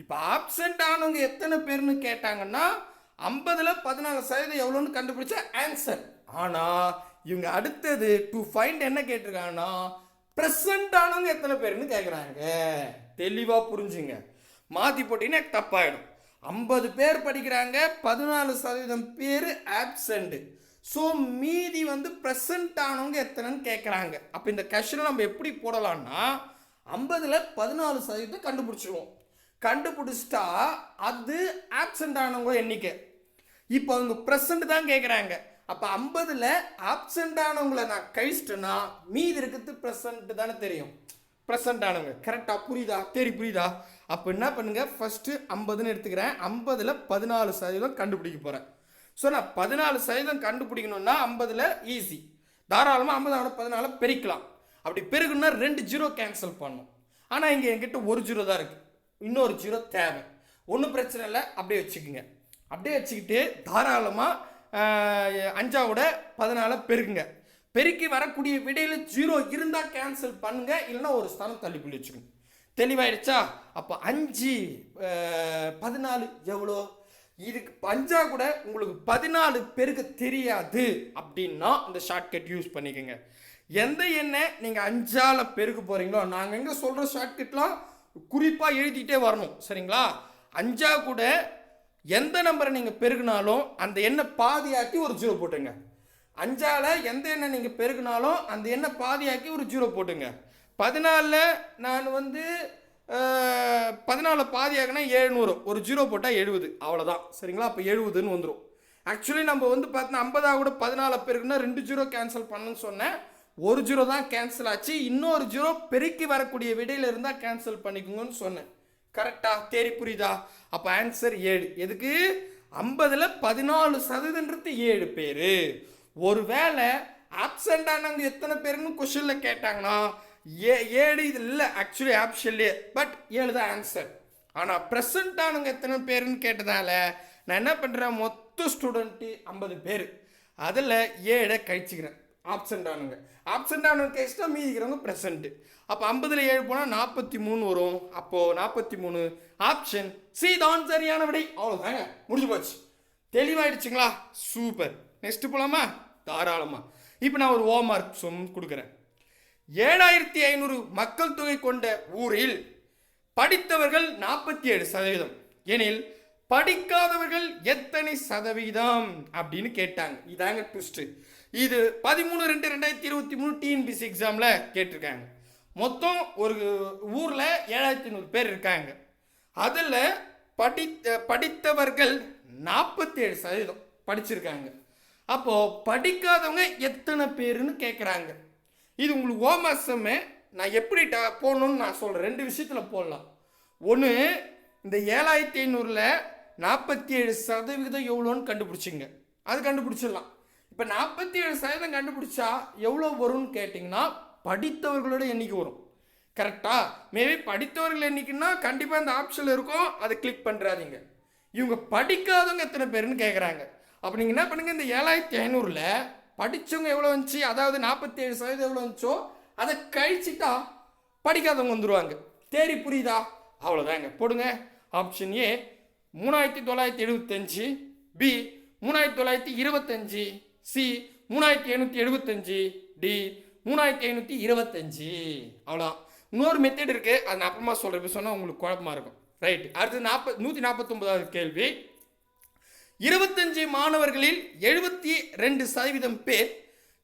இப்போ ஆப்சண்ட் ஆனவங்க எத்தனை பேர்னு கேட்டாங்கன்னா ஐம்பதில் பதினாலு சதவீதம் எவ்வளோன்னு கண்டுபிடிச்ச ஆன்சர் ஆனால் இவங்க அடுத்தது டு ஃபைண்ட் என்ன கேட்டிருக்காங்கன்னா ப்ரெசண்ட் ஆனவங்க எத்தனை பேர்னு கேட்குறாங்க தெளிவாக புரிஞ்சுங்க. மாற்றி போட்டிங்கன்னா தப்பாயிடும். ஐம்பது பேர் படிக்கிறாங்க பதினாலு சதவீதம் பேர் ஆப்சண்ட்டு ஸோ மீதி வந்து ப்ரெசண்ட் ஆனவங்க எத்தனைன்னு கேட்குறாங்க அப்போ இந்த கொஷனை நம்ம எப்படி போடலாம்னா ஐம்பதில் பதினாலு சதவீதம் கண்டுபிடிச்சிருவோம். கண்டுபிடிச்சிட்டா அது ஆப்சண்ட் ஆனவங்க எண்ணிக்கை. இப்போ அவங்க ப்ரெசண்ட் தான் கேட்குறாங்க அப்போ ஐம்பதில் ஆப்சண்ட் ஆனவங்கள நான் கழிச்சிட்டேன்னா மீதி இருக்கிறது ப்ரெசண்ட் தானே தெரியும். ப்ரெசண்ட் ஆனவங்க. கரெக்டாக புரியுதா? தெரி புரியுதா? அப்போ என்ன பண்ணுங்கள் ஃபஸ்ட்டு ஐம்பதுன்னு எடுத்துக்கிறேன். ஐம்பதில் பதினாலு சதவீதம் கண்டுபிடிக்க போகிறேன் ஸோ நான் பதினாலு சதவீதம் கண்டுபிடிக்கணும்னா ஐம்பதில் ஈஸி தாராளமாக ஐம்பதோட பதினாலு பெருக்கலாம். அப்படி பெருக்கணும்னா ரெண்டு ஜீரோ கேன்சல் பண்ணும். ஆனால் இங்கே என்கிட்ட ஒரு ஜீரோ தான் இருக்குது இன்னொரு ஜீரோ தேவை. ஒன்றும் பிரச்சனை இல்லை. அப்படியே வச்சுக்கோங்க. அப்படியே வச்சுக்கிட்டு தாராளமாக அஞ்சாவோட பதினாலை பெருக்குங்க பெருக்கி வரக்கூடிய விடையில் ஜீரோ இருந்தால் கேன்சல் பண்ணுங்க. இல்லைன்னா ஒரு ஸ்தானம் தள்ளி புள்ளி வச்சுக்கோங்க தெளிவாயிடுச்சா? அப்போ அஞ்சு பதினாலு எவ்வளோ? இதுக்கு பஞ்சா கூட உங்களுக்கு பதினாலு பேருக்கு தெரியாது அப்படின்னா இந்த ஷார்ட்கட் யூஸ் பண்ணிக்கோங்க. எந்த எண்ணெய் நீங்கள் அஞ்சால பெருக்க போகிறீங்களோ நாங்கள் எங்கே சொல்கிற ஷார்ட்கட்லாம் குறிப்பாக எழுதிட்டே வரணும். சரிங்களா? அஞ்சா கூட எந்த நம்பரை நீங்கள் பெருகினாலும் அந்த எண்ணெய் பாதியாக்கி ஒரு ஜீரோ போட்டுங்க. அஞ்சால எந்த எண்ணெய் நீங்கள் பெருகினாலும் அந்த எண்ணெய் பாதியாக்கி ஒரு ஜீரோ போட்டுங்க. பதினாலில் நான் வந்து பதினாலு பாதியாக்கினா ஏழ்நூறு ஒரு ஜீரோ போட்டால் எழுபது. அவ்வளோதான் சரிங்களா? அப்போ எழுபதுன்னு வந்துடும் ஆக்சுவலி நம்ம வந்து பார்த்தீங்கன்னா ஐம்பதாக கூட பதினாலு பேருக்குன்னா ரெண்டு ஜீரோ கேன்சல் பண்ணுன்னு சொன்னேன். ஒரு ஜீரோ தான் கேன்சல் ஆச்சு. இன்னொரு ஜீரோ பெருக்கி வரக்கூடிய விடையில் இருந்தால் கேன்சல் பண்ணிக்கோங்கன்னு சொன்னேன். கரெக்டா தேடி புரியுதா? அப்போ ஆன்சர் ஏழு. எதுக்கு? ஐம்பதில் பதினாலு சதவீதன்றது ஏழு பேர். ஒருவேளை ஆப்சண்ட் ஆனவங்க எத்தனை பேருன்னு கொஷனில் கேட்டாங்கன்னா ஏ ஏழு இது இல்லை. ஆக்சுவலி ஆப்ஷன்லேயே பட் ஏழு தான் ஆன்சர் ஆனால் ப்ரெசண்ட்டானவங்க எத்தனை பேருன்னு கேட்டதால நான் என்ன பண்ணுறேன் மொத்த ஸ்டூடெண்ட்டு ஐம்பது பேர். அதில் ஏழை கழிச்சிக்கிறேன். ஆப்சண்ட் ஆனவங்க. ஆப்சண்ட் ஆனவங்க கழிச்சுட்டா மீதிக்கிறவங்க ப்ரெசண்ட்டு அப்போ ஐம்பதில் ஏழு போனால் நாற்பத்தி மூணு வரும். அப்போது நாற்பத்தி மூணு. ஆப்ஷன் சி தான் சரியான விடை அவ்வளோதாங்க முடிஞ்சு போச்சு. தெளிவாயிடுச்சுங்களா? சூப்பர் நெக்ஸ்ட்டு போகலாமா தாராளமாக இப்போ நான் ஒரு ஹோம்ஒர்க் சொம் கொடுக்குறேன். ஏழாயிரத்தி ஐநூறு மக்கள் தொகை கொண்ட ஊரில் படித்தவர்கள் நாற்பத்தி ஏழு சதவீதம். எனில் படிக்காதவர்கள் எத்தனை சதவீதம்? அப்படின்னு கேட்டாங்க. இதாங்க ட்விஸ்ட்டு இது பதிமூணு ரெண்டு ரெண்டாயிரத்தி இருபத்தி மூணு டிஎன்பிசி எக்ஸாமில் கேட்டிருக்காங்க. மொத்தம் ஒரு ஊரில் ஏழாயிரத்தி ஐநூறு பேர் இருக்காங்க. அதில் படித்த படித்தவர்கள் நாற்பத்தி ஏழு சதவீதம் படிச்சிருக்காங்க. அப்போது படிக்காதவங்க எத்தனை பேருன்னு கேட்குறாங்க இது உங்களுக்கு ஓமாசமே. நான் எப்படி ட போடணும்னு நான் சொல்கிறேன் ரெண்டு விஷயத்தில் போடலாம். ஒன்று இந்த ஏழாயிரத்தி ஐநூறில் நாற்பத்தி ஏழு சதவீதம் எவ்வளோன்னு கண்டுபிடிச்சிங்க. அது கண்டுபிடிச்சிடலாம். இப்போ நாற்பத்தி ஏழு சதவீதம் கண்டுபிடிச்சா எவ்வளோ வரும்னு கேட்டிங்கன்னா படித்தவர்களோட எண்ணிக்கை வரும். கரெக்டாக மேபி படித்தவர்கள் எண்ணிக்கைன்னா கண்டிப்பாக இந்த ஆப்ஷனில் இருக்கும். அதை கிளிக் பண்ணுறாதீங்க இவங்க படிக்காதவங்க எத்தனை பேருன்னு கேட்குறாங்க அப்போ நீங்கள் என்ன பண்ணுங்கள் இந்த ஏழாயிரத்தி ஐநூறில் படித்தவங்க எவ்வளோ வந்துச்சு அதாவது நாற்பத்தி ஏழு சதவீதம் எவ்வளோ வந்துச்சோ அதை கழிச்சிட்டா படிக்காதவங்க வந்துடுவாங்க தேரி புரியுதா? அவ்வளோதாங்க போடுங்க. ஆப்ஷன் ஏ மூணாயிரத்தி தொள்ளாயிரத்தி எழுபத்தஞ்சி பி மூணாயிரத்தி தொள்ளாயிரத்தி இருபத்தஞ்சி. சி மூணாயிரத்தி எழுநூற்றி எழுபத்தஞ்சி டி மூணாயிரத்தி ஐநூற்றி இருபத்தஞ்சி. அவ்வளோ இன்னொரு மெத்தட் இருக்குது அது நான் அப்புறமா சொல்கிறேன் சொன்னால் உங்களுக்கு குழப்பமாக இருக்கும். ரைட் அடுத்து நாற்பது நூற்றி நாற்பத்தொம்பதாவது கேள்வி. இருபத்தஞ்சு மாணவர்களில் எழுபத்தி ரெண்டு சதவீதம் பேர்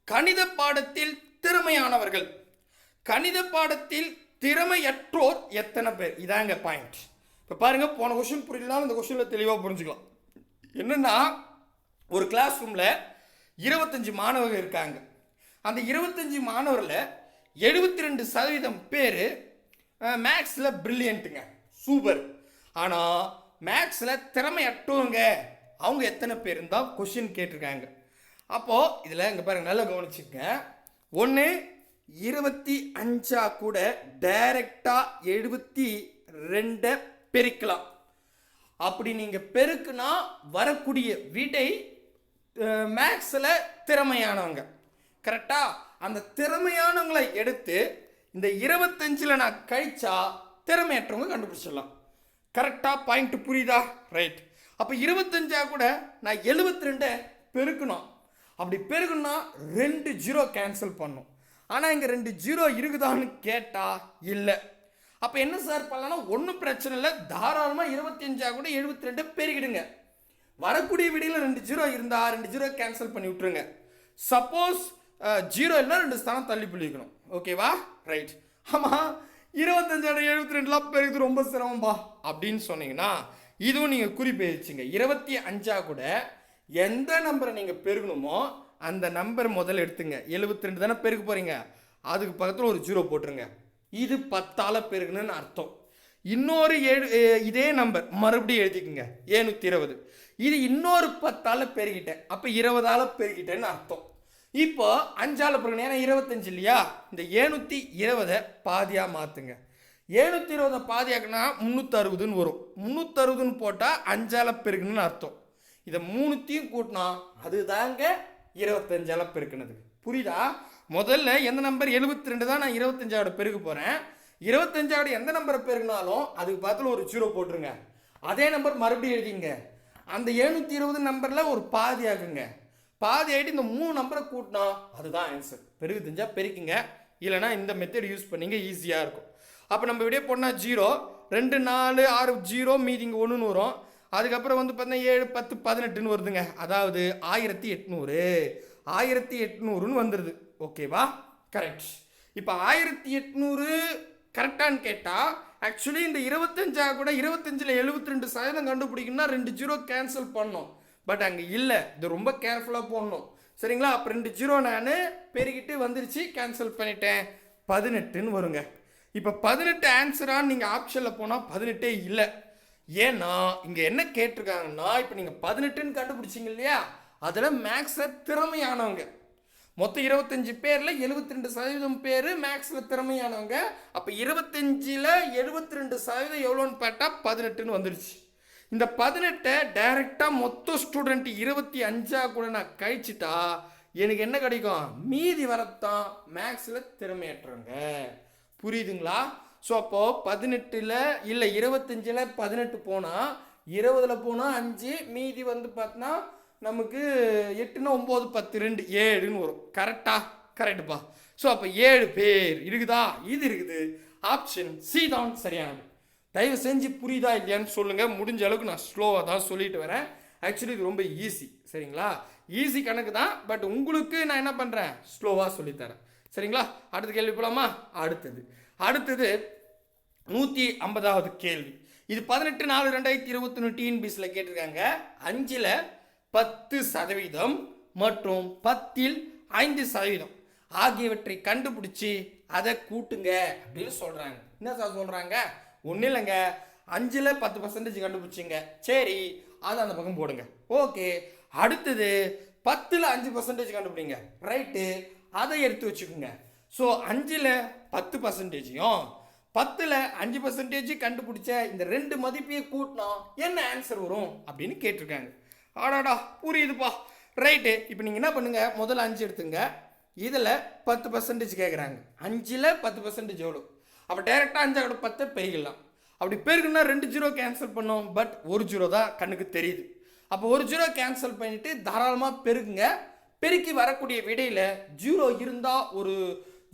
கணித பாடத்தில் திறமையானவர்கள். கணித பாடத்தில் திறமையற்றோர் எத்தனை பேர்? இதாங்க பாயிண்ட் இப்போ பாருங்க போன கொஸ்டின் புரியலாம் இந்த கொஷினில் தெளிவாக புரிஞ்சுக்கலாம். என்னென்னா ஒரு கிளாஸ் ரூமில் இருபத்தஞ்சு மாணவர்கள் இருக்காங்க. அந்த இருபத்தஞ்சு மாணவரில் எழுபத்தி ரெண்டு சதவீதம் பேர் மேக்ஸில் ப்ரில்லியண்ட்டுங்க சூப்பர் ஆனால் மேக்ஸில் திறமையற்றவங்க அவங்க எத்தனை பேர் இருந்தால் கொஷின் கேட்டிருக்காங்க. அப்போது இதில் இங்கே பாருங்க நல்லா கவனிச்சுக்கங்க. ஒன்று இருபத்தி அஞ்சா கூட டைரெக்டாக எழுபத்தி ரெண்டை பெருக்கலாம். அப்படி நீங்கள் பெருக்குனா வரக்கூடிய விடை மேக்ஸில் திறமையானவங்க. கரெக்டாக அந்த திறமையானவங்களை எடுத்து இந்த இருபத்தஞ்சில் நான் கழிச்சா திறமையற்றவங்க கண்டுபிடிச்சிடலாம். கரெக்டாக பாயிண்ட் புரியுதா? ரைட் அப்போ இருபத்தஞ்சா கூட நான் எழுபத்தி ரெண்டை பெருக்கணும். அப்படி பெருக்கணும்னா ரெண்டு ஜீரோ கேன்சல் பண்ணும். ஆனால் இங்கே ரெண்டு ஜீரோ இருக்குதான்னு கேட்டால் இல்லை. அப்போ என்ன சார் பண்ணலாம்னா ஒன்றும் பிரச்சனை இல்லை. தாராளமாக இருபத்தஞ்சா கூட எழுபத்தி ரெண்டு பெருகிடுங்க வரக்கூடிய விடையில் ரெண்டு ஜீரோ இருந்தால் ரெண்டு ஜீரோ கேன்சல் பண்ணி விட்டுருங்க. சப்போஸ் ஜீரோ இல்லை ரெண்டு ஸ்தானம் தள்ளி புள்ளிக்கணும். ஓகேவா ரைட் ஆமாம் இருபத்தஞ்சாயிரம் எழுபத்தி ரெண்டுலாம் பெருகுது ரொம்ப சிரமம்பா. அப்படின்னு சொன்னீங்கன்னா இதுவும் நீங்கள் குறிப்பு வச்சுங்க இருபத்தி அஞ்சா கூட எந்த நம்பரை நீங்கள் பெருகணுமோ அந்த நம்பர் முதல்ல எடுத்துங்க. எழுபத்தி ரெண்டு தானே பெருக்க போகிறீங்க அதுக்கு பக்கத்தில் ஒரு ஜீரோ போட்டுருங்க. இது பத்தால் பெருகணும்னு அர்த்தம். இன்னொரு ஏழு இதே நம்பர். மறுபடியும் எழுதிக்குங்க. ஏழ்நூற்றி இருபது. இது இன்னொரு பத்தால பெருகிட்டேன் அப்போ இருபதால் பெருகிட்டேன்னு அர்த்தம். இப்போ அஞ்சால பெருகணும் ஏன்னா இருபத்தஞ்சு இல்லையா? இந்த ஏழ்நூற்றி இருபதை பாதியாக மாற்றுங்க எழுநூற்றி இருபதை பாதியாக்குனா முந்நூற்றறுபதுன்னு வரும். முந்நூற்றறுபதுன்னு போட்டால் அஞ்சால பெருக்கணும்னு அர்த்தம். இதை மூணுத்தையும் கூட்டினா அதுதாங்க இருபத்தஞ்சால பெருக்கினது. புரியுதா? முதல்ல எந்த நம்பர் எழுபத்தி ரெண்டு தான் நான் இருபத்தஞ்சாவோட பெருக்க போகிறேன் இருபத்தஞ்சாவோட எந்த நம்பரை பெருக்கினாலும் அதுக்கு பக்கத்தில் ஒரு ஜீரோ போட்டுருங்க. அதே நம்பர் மறுபடியும் எழுதிங்க. அந்த எழுநூற்றி இருபது நம்பரில் ஒரு பாதி ஆகுங்க. பாதி ஆகிட்டு இந்த மூணு நம்பரை கூட்டினா அதுதான் ஆன்சர் பெருகு தெரிஞ்சால் பெருக்குங்க. இல்லைனா இந்த மெத்தட் யூஸ் பண்ணிங்க ஈஸியாக இருக்கும். அப்போ நம்ம இப்படியே போனால் ஜீரோ ரெண்டு நாலு ஆறு ஜீரோ மீதி இங்கே ஒன்றுன்னு வரும் அதுக்கப்புறம் வந்து பார்த்தீங்கன்னா ஏழு பத்து பதினெட்டுன்னு வருதுங்க. அதாவது ஆயிரத்தி எட்நூறு. ஆயிரத்தி எட்நூறுன்னு வந்துடுது ஓகேவா கரெக்ட் இப்போ ஆயிரத்தி எட்நூறு கரெக்டான்னு கேட்டால் ஆக்சுவலி இந்த இருபத்தஞ்சா கூட இருபத்தஞ்சில் எழுபத்தி ரெண்டு சதவீதம் கண்டுபிடிக்கணும்னா ரெண்டு ஜீரோ கேன்சல் பண்ணணும். பட் அங்கே இல்லை. இது ரொம்ப கேர்ஃபுல்லாக போடணும். சரிங்களா? அப்போ ரெண்டு ஜீரோ நான் பெருகிட்டு வந்துருச்சு. கேன்சல் பண்ணிட்டேன். பதினெட்டுன்னு வருங்க. இப்போ பதினெட்டு ஆன்சரான்னு நீங்கள் ஆப்ஷனில் போனால் பதினெட்டே இல்லை. ஏன்னா இங்கே என்ன கேட்டிருக்காங்கன்னா இப்போ நீங்கள் பதினெட்டுன்னு கண்டுபிடிச்சிங்க இல்லையா? அதில் மேக்ஸில் திறமையானவங்க. மொத்தம் இருபத்தஞ்சி பேரில் எழுபத்தி ரெண்டு சதவீதம் பேர் மேக்ஸில் திறமையானவங்க. அப்போ இருபத்தஞ்சில் எழுபத்தி ரெண்டு சதவீதம் எவ்வளோன்னு பார்த்தா பதினெட்டுன்னு வந்துடுச்சு இந்த பதினெட்டை டைரெக்டாக மொத்த ஸ்டூடெண்ட் இருபத்தி அஞ்சா கூட நான் கழிச்சிட்டா எனக்கு என்ன கிடைக்கும்? மீதி வரத்தான் மேக்ஸில் திறமையற்றவங்க. புரியுதுங்களா? ஸோ அப்போது பதினெட்டில் இல்லை இருபத்தஞ்சில் பதினெட்டு போனால் இருபதில் போனால் அஞ்சு மீதி வந்து பார்த்தோன்னா நமக்கு எட்டுனா ஒம்பது பத்து ரெண்டு ஏழுன்னு வரும். கரெக்டா கரெக்டுப்பா ஸோ அப்போ ஏழு பேர். இருக்குதா? இது இருக்குது. ஆப்ஷன் சி தான் சரியானது. தயவு செஞ்சு புரியுதா இல்லையான்னு சொல்லுங்கள் முடிஞ்ச அளவுக்கு நான் ஸ்லோவாக தான் சொல்லிட்டு வரேன். ஆக்சுவலி இது ரொம்ப ஈஸி சரிங்களா? ஈஸி கணக்கு தான். பட் உங்களுக்கு நான் என்ன பண்ணுறேன் ஸ்லோவாக சொல்லித்தரேன். சரிங்களா? அடுத்த கேள்வி போலாமா? அடுத்தது. அடுத்தது நூற்றி ஐம்பதாவது கேள்வி. இது பதினெட்டு நாலு ரெண்டாயிரத்தி இருபத்தொன்று டிஎன்பிஎஸ்சில் கேட்டிருக்காங்க. அஞ்சில் பத்து சதவீதம் மற்றும் பத்தில் ஐந்து சதவீதம். ஆகியவற்றை கண்டுபிடிச்சி அதை கூட்டுங்க அப்படின்னு சொல்கிறாங்க என்ன சார் சொல்கிறாங்க ஒன்றும் இல்லைங்க. அஞ்சில் பத்து பர்சன்டேஜ் கண்டுபிடிச்சிங்க. சரி அதை அந்த பக்கம் போடுங்க. ஓகே அடுத்தது பத்தில் அஞ்சு பர்சன்டேஜ் கண்டுபிடிங்க. ரைட்டு அதை எடுத்து வச்சுக்கோங்க. ஸோ அஞ்சில் பத்து பர்சன்டேஜையும் பத்தில் அஞ்சு பர்சன்டேஜ் கண்டுபிடிச்ச இந்த ரெண்டு மதிப்பையும் கூட்டினா என்ன ஆன்சர் வரும் அப்படின்னு கேட்டிருக்காங்க. ஆடாடா புரியுதுப்பா. ரைட்டு இப்போ நீங்கள் என்ன பண்ணுங்கள் முதல்ல அஞ்சு எடுத்துங்க. இதில் பத்து பர்சன்டேஜ் கேட்குறாங்க அஞ்சில் பத்து பர்சன்டேஜ் எவ்வளோ அப்போ டேரெக்டாக அஞ்சாவோட பத்தை பெருகிடலாம். அப்படி பெருகுனா ரெண்டு ஜீரோ கேன்சல் பண்ணோம். பட் ஒரு ஜீரோ தான் கண்ணுக்கு தெரியுது. அப்போ ஒரு ஜீரோ கேன்சல் பண்ணிவிட்டு தாராளமாக பெருகுங்க. பெருக்கி வரக்கூடிய விடையில் ஜீரோ இருந்தால் ஒரு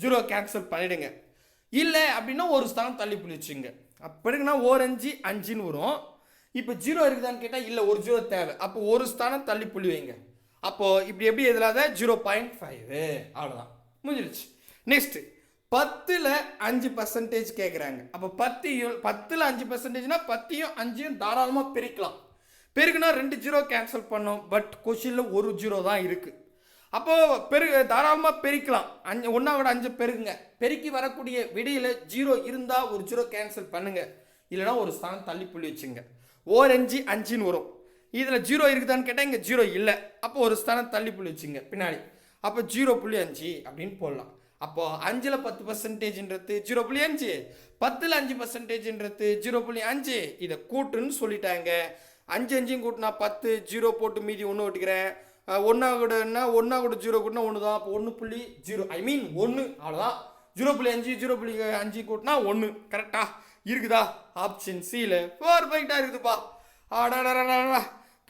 ஜீரோ கேன்சல் பண்ணிடுங்க. இல்லை அப்படின்னா ஒரு ஸ்தானம் தள்ளி புள்ளி வச்சுங்க அப்படின்னா ஓர் அஞ்சு அஞ்சுன்னு வரும். இப்போ ஜீரோ இருக்குதான்னு கேட்டால் இல்லை ஒரு ஜீரோ தேவை. அப்போ ஒரு ஸ்தானம் தள்ளி புள்ளி வைங்க. அப்போது இப்படி எப்படி எதிராத ஜீரோ பாயிண்ட் ஃபைவ் அவ்வளோதான் முடிஞ்சிருச்சு. நெக்ஸ்ட்டு பத்தில் அஞ்சு பர்சன்டேஜ் கேட்குறாங்க அப்போ பத்தியும் பத்தில் அஞ்சு பர்சன்டேஜ்னால் பத்தையும் அஞ்சையும் தாராளமாக பிரிக்கலாம். பெருக்குனா ரெண்டு ஜீரோ கேன்சல் பண்ணோம். பட் கொஷினில் ஒரு ஜீரோ தான் இருக்குது அப்போது பெரு தாராளமாக பெருக்கலாம். அஞ்சு ஒன்றா விட அஞ்சு பெருக்குங்க பெருக்கி வரக்கூடிய விடையில் ஜீரோ இருந்தால் ஒரு ஜீரோ கேன்சல் பண்ணுங்கள் இல்லைனா ஒரு ஸ்தானம் தள்ளி புள்ளி வச்சுங்க. ஓர் அஞ்சு அஞ்சுன்னு வரும். இதில் ஜீரோ இருக்குதான்னு கேட்டால் இங்கே ஜீரோ இல்லை. அப்போ ஒரு ஸ்தானம் தள்ளி புள்ளி வச்சுங்க. பின்னாடி. அப்போ ஜீரோ புள்ளி அஞ்சு அப்படின்னு போடலாம். அப்போது அஞ்சில் பத்து பர்சன்டேஜ்ன்றது ஜீரோ புள்ளி அஞ்சு. பத்தில் அஞ்சு பர்சன்டேஜ்ன்றது ஜீரோ புள்ளி அஞ்சு. இதை கூட்டுன்னு சொல்லிட்டாங்க. அஞ்சு அஞ்சும் கூட்டினா பத்து ஜீரோ போட்டு மீதி ஒன்று ஓட்டிக்கிறேன் ஒன்றா கூடன்னா ஒன்றா கூட ஜீரோ கூட்டினா ஒன்று தான் அப்போ ஒன்று புள்ளி ஜீரோ ஐ மீன் ஒன்று அவ்வளோதான் ஜீரோ புள்ளி அஞ்சு ஜீரோ புள்ளி அஞ்சு கூட்டினா ஒன்று கரெக்டா இருக்குதா? ஆப்ஷன் சியில் பர்ஃபெக்டாக இருக்குதுப்பா ஆடாடா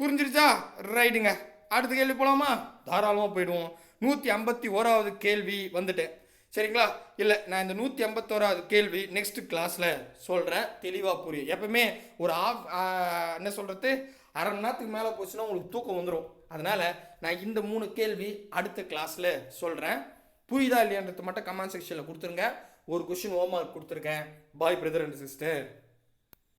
புரிஞ்சிருச்சா ரைட்டுங்க அடுத்த கேள்வி போகலாமா தாராளமாக போயிடுவோம் நூற்றி ஐம்பத்தி ஓராவது கேள்வி வந்துட்டேன் சரிங்களா இல்லை நான் இந்த நூற்றி ஐம்பத்தோராவது கேள்வி நெக்ஸ்ட் கிளாஸில் சொல்கிறேன் தெளிவாக புரியும் எப்பவுமே ஒரு ஆஃப் என்ன சொல்கிறது அரை மணி நேரத்துக்கு மேலே போச்சுன்னா உங்களுக்கு தூக்கம் வந்துடும் அதனால் நான் இந்த மூணு கேள்வி அடுத்த கிளாஸில் சொல்கிறேன் புரியுதா இல்லையான்றது மட்டும் கமெண்ட் செக்ஷனில் கொடுத்துருங்க. ஒரு கொஷின் ஹோம்ஒர்க் கொடுத்துருக்கேன். பாய் பிரதர் அண்ட் சிஸ்டர்